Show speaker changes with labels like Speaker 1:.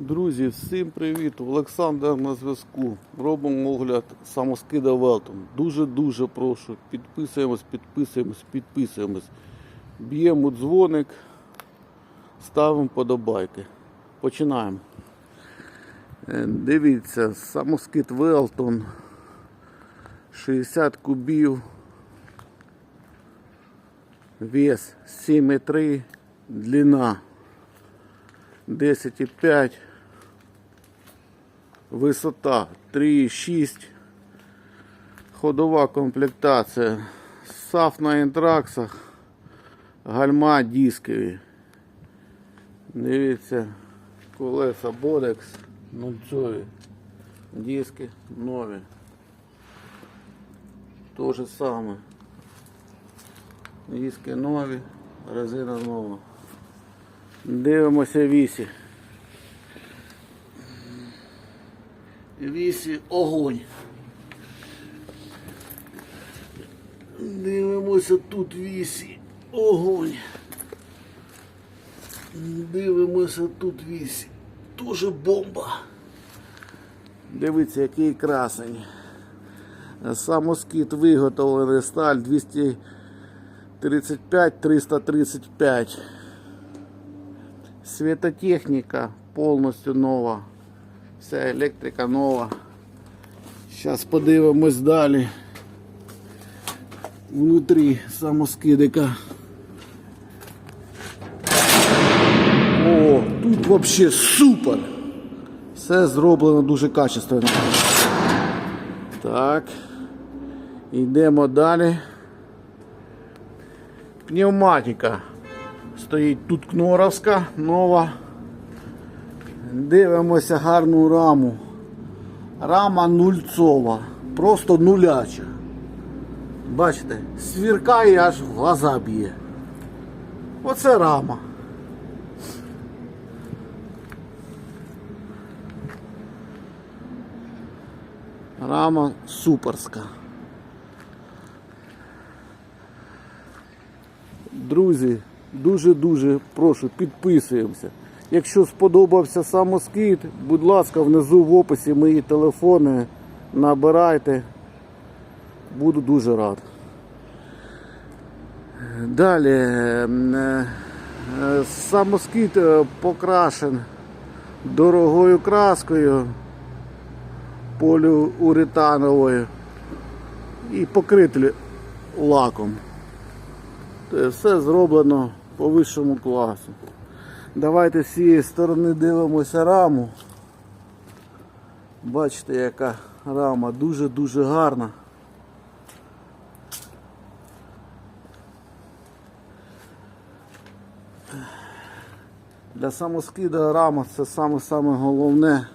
Speaker 1: Друзі, всім привіт! Олександр на зв'язку. Робимо огляд самоскида Велтон. Дуже-дуже прошу. Підписуємось, підписуємось, підписуємось. Б'ємо дзвоник, ставимо подобайки. Починаємо. Е, Дивіться, самоскид Велтон. 60 кубів. Вес 7,3, длина 10,5, висота 3,6, ходова комплектація, САФ на інтраксах, гальма дискові. Дивіться, колеса Бодекс, нульцові, диски нові. То же саме. Диски нові, резина нова. Дивимося вісі. Вісі огонь. Дивимося тут вісі. Огонь. Дивимося тут вісі. Тоже бомба. Дивіться, який красень. Самоскид виготовлений сталь 235-335. Светотехника полностью нова. Вся електрика нова. Зараз подивимось далі. Внутрі самоскидика. О, тут вообще супер. Все зроблено дуже качественно. Так. Йдемо далі. Пневматика. Стоїть тут Кноровська нова. Дивимося гарну раму. Рама нульцова. Просто нуляча. Бачите, свіркає аж в глаза б'є. Оце рама. Рама суперська. Друзі, дуже-дуже прошу, підписуємося. Якщо сподобався самоскид, будь ласка, внизу в описі мої телефони набирайте. Буду дуже рад. Далі м, е, е, самоскид е, покрашен дорогою краскою поліуретановою і покритий лаком. Тобто Все зроблено по вищому класу. Давайте з цієї сторони дивимося раму. Бачите, яка рама дуже-дуже гарна. Для самоскида рама це саме-саме головне.